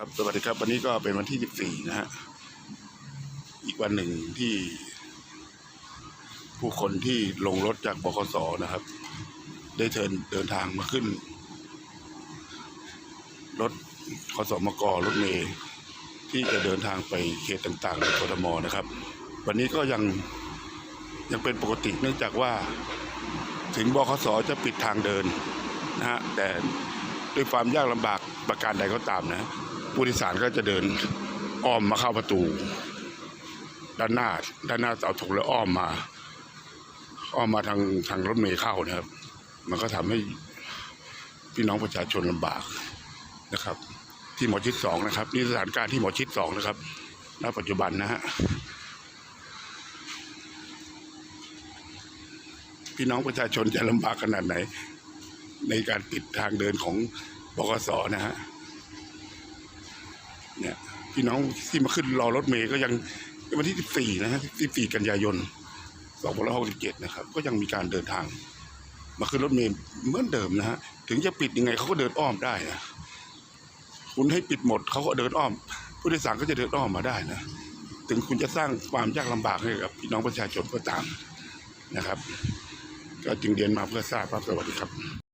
ครับสวัสดีครับ วันนี้ก็เป็นวันที่ 14 นะฮะ อีกวันหนึ่งที่ ผู้คนที่ลงรถจากบขสนะครับ ได้เทินเดินทางมาขึ้น รถขสมกรถเมล์ที่จะเดินทางไปเขตต่างๆในกทมนะครับ วันนี้ก็ยังยังเป็นปกติเนื่องจากว่า ถึงบขสจะปิดทางเดินนะฮะแต่ด้วยความยากลำบากประการใดก็ตามนะ ผู้โดยสารก็จะเดินอ้อมมาเข้าประตู ด้านหน้า ด้านหน้าเสาธงแล้วอ้อมมา อ้อมมาทางทางรถเมล์เข้านะครับ มันก็ทำให้พี่น้องประชาชนลำบากนะครับ ที่หมอชิดสองนะครับ นี่สถานการณ์ที่หมอชิดสองนะครับณปัจจุบันนะฮะพี่น้องประชาชนจะลำบากขนาดไหน ในการปิดทางเดินของบกสนะฮะ เนี่ยพี่น้องที่มาขึ้นรอรถเมย์ก็ยังวันที่ 14 นะฮะ 14 กันยายน 2567 นะครับ ก็ยังมีการเดินทาง มาขึ้นรถเมย์เหมือนเดิมนะฮะ ถึงจะปิดยังไงเขาก็เดินอ้อมได้นะ คุณให้ปิดหมดเขาก็เดินอ้อม ผู้โดยสารก็จะเดินอ้อมมาได้นะ ถึงคุณจะสร้างความยากลำบากให้กับพี่น้องประชาชนก็ตามนะครับ ก็จึงเรียนมาเพื่อทราบครับสวัสดีครับ